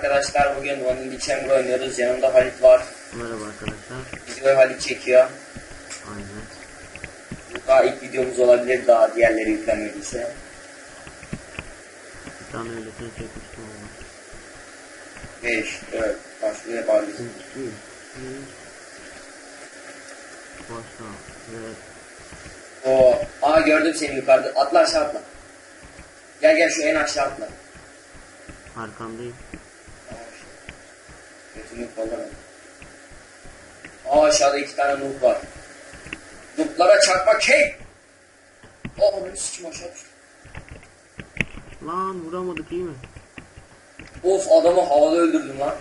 arkadaşlar bugün Vanilla Chamber oynuyoruz. Yanımda Halit var. Merhaba arkadaşlar. Videoyu Halit çekiyor. Aynen. Bu daha ilk videomuz olabilir daha diğerleri yüklenmediyse. Bir tane öylesine çekmiştim ama. 5, 4, başlıyor bağlıyoruz. İki, bir. Başla. Ve Oo, aa gördüm seni yukarıda. Atla aşağı atla. Gel gel şu en aşağı atla. arkandayım. Götümü kollarım. Aa aşağıda iki tane noob var. Nooblara çarpma key. Aa beni sikim aşağı düştü. Lan vuramadık iyi mi? Of adamı havada öldürdüm lan.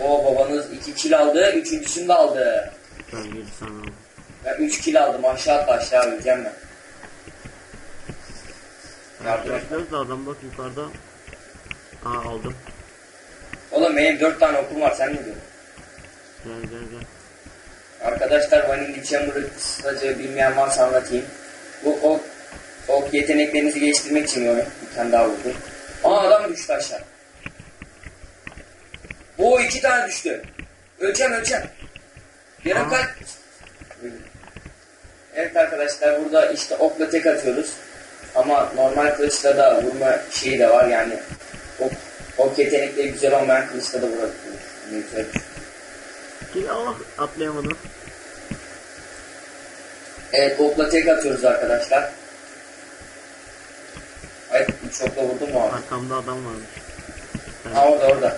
Oo babanız iki kill aldı, üçüncüsünü de aldı. Ben geri sana aldım. Ben üç kill aldım, aşağı atla aşağı öleceğim ben. Yardım et. Adam bak yukarıda. Aa aldım. Oğlum benim dört tane okum var, sen ne diyorsun? Gel gel gel. Arkadaşlar Vanilla Chamber'ı kısaca bilmeyen varsa anlatayım. Bu ok, ok yeteneklerinizi geliştirmek için bir oyun. Bir tane daha vurdum. Aa adam düştü aşağı. Oo iki tane düştü. Öleceğim öleceğim. Yarım kalp. Evet arkadaşlar burada işte okla tek atıyoruz. Ama normal kılıçla da vurma şeyi de var yani. Ok, ok yetenekleri güzel olmayan kılıçla da vurabiliyoruz. Ne güzel. Gel Allah atlayamadım. Evet okla tek atıyoruz arkadaşlar. Ay üç okla vurdum mu abi? Arkamda adam varmış. Ha orada orada.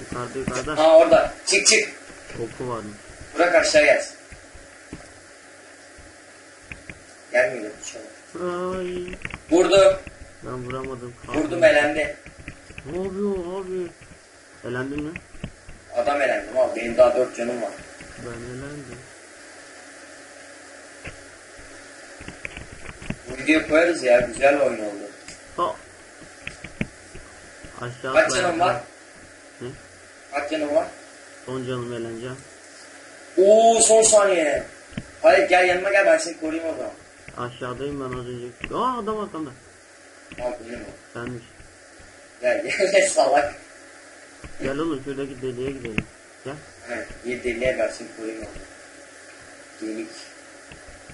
Yukarıda yukarıda. Ha orada. Çık çık. Oku varmış. Bırak aşağı gelsin. Gelmiyor inşallah. Ay. Vurdum. Ben vuramadım. Vurdum elendi. Ne yapıyor abi? Elendin mi? Adam elendi. Ama benim daha dört canım var. Ben elendim. Bu videoyu koyarız ya. Güzel oyun oldu. Ha. Aşağı Kaç canım var? Ne? Kaç canım var? Son canım eğleneceğim. Oo son saniye. Hayır gel yanıma gel ben seni koruyayım o zaman. Aşağıdayım ben az önce. Aa adam arkamda. Tamam benim o. Senmiş. Gel gel salak. Gel oğlum şuradaki deliğe gidelim. Gel. Evet, bir deliğe versin koyayım onu. Delik.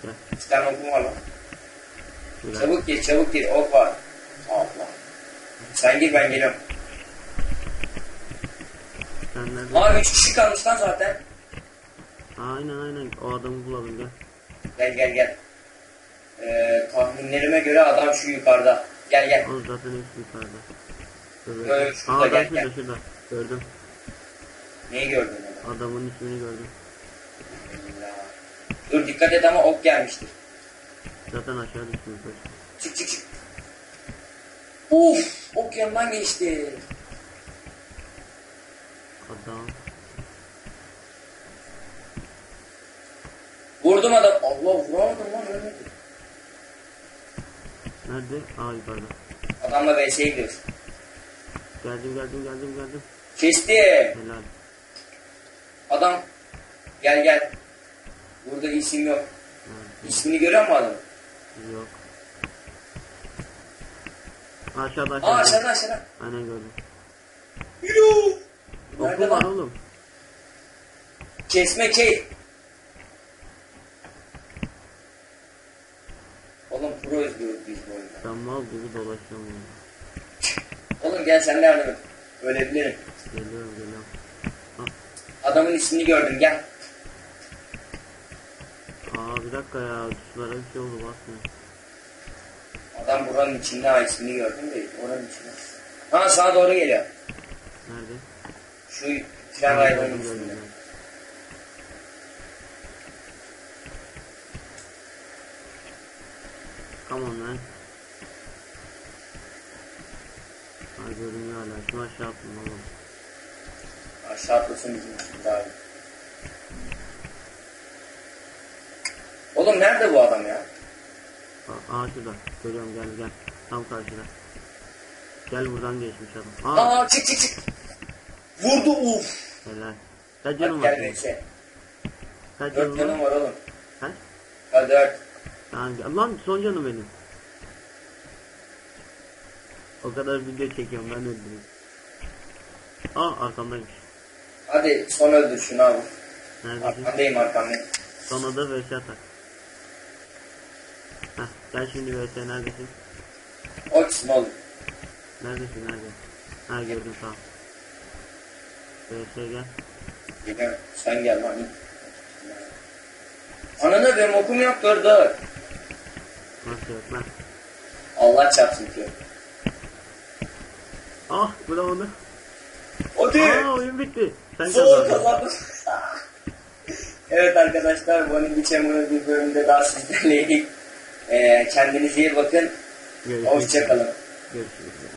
Gel. Bir tane okum var lan. Şuraya. Çabuk gir, çabuk gir. Ok var. Allah. Sen gir ben geliyorum. Sen nerede? Aa üç kişi kalmış lan zaten. Aynen aynen. O adamı bulalım gel. Gel gel gel. Ee, tahminlerime göre adam şu yukarıda. Gel gel. O zaten hepsi yukarıda. Evet. Böyle Aa adam şurada şurada. Gördüm. Neyi gördün ama? Adamın ismini gördüm. Dur dikkat et ama ok gelmiştir. Zaten aşağı düştü yukarı. Çık çık çık. Uf, ok yanından geçti. Adam. Vurdum adam. Allah vuramadım lan ölmedi. Nerede? Aa yukarıda. Adamla vs'ye gidiyoruz. Geldim geldim geldim geldim. Kestim. Helal. Adam. Gel gel. Burada isim yok. Nerede? İsmini görüyor musun adamın? Yok. Aşağıda aşağıda. Aa aşağıda aşağıda. Aynen gördüm. Yürü. Nerede var oğlum. Kesme key. Oğlum pro izliyoruz biz bu oyunda. Ben mal gibi dolaşıyorum Oğlum gel sen de yardım et. Ölebilirim. Geliyorum geliyorum. Adamın ismini gördüm gel. Aa bir dakika ya. Tuşlara bir şey oldu basmıyor. Adam buranın içinde ha ismini gördüm de oranın içinde. Ha sağa doğru geliyor. Nerede? Şu tren raylarının üstünde. Come on lan. Ha görünüyor hala. Şunu aşağı attım oğlum. Aşağı atlasın bizim için daha iyi. Oğlum nerede bu adam ya? Aa, aa şurada. Görüyorum gel gel. Tam karşıda. Gel buradan geçmiş adam. Aa Aa çık çık çık. Vurdu uf. helal. Kaç canım var? gel senin? Vese. Kaç Dört canım canım var? var oğlum. Kaç? Ha dört. Tamam. Lan son canım benim. O kadar video çekiyorum ben öldüreyim. Aa arkamdaymış. Hadi son öldür şunu abi. Neredesin? Arkandayım arkandayım. Sonra da VS atak. Heh, gel şimdi VS neredesin? O kısmı oğlum. Neredesin nerede? Ha gördüm tamam. VS gel. Gel, Sen gel lan. Ananı benim okum yok. Nasıl yok lan? Allah çarpsın ki. Ah bravo. Hadi. Aa oyun bitti. Sen Zor kazandın. evet arkadaşlar bunun geçen bir bölümde daha sizlerleydik. Ee, kendinize iyi bakın. Görüşürüz. Hoşçakalın. Görüşürüz.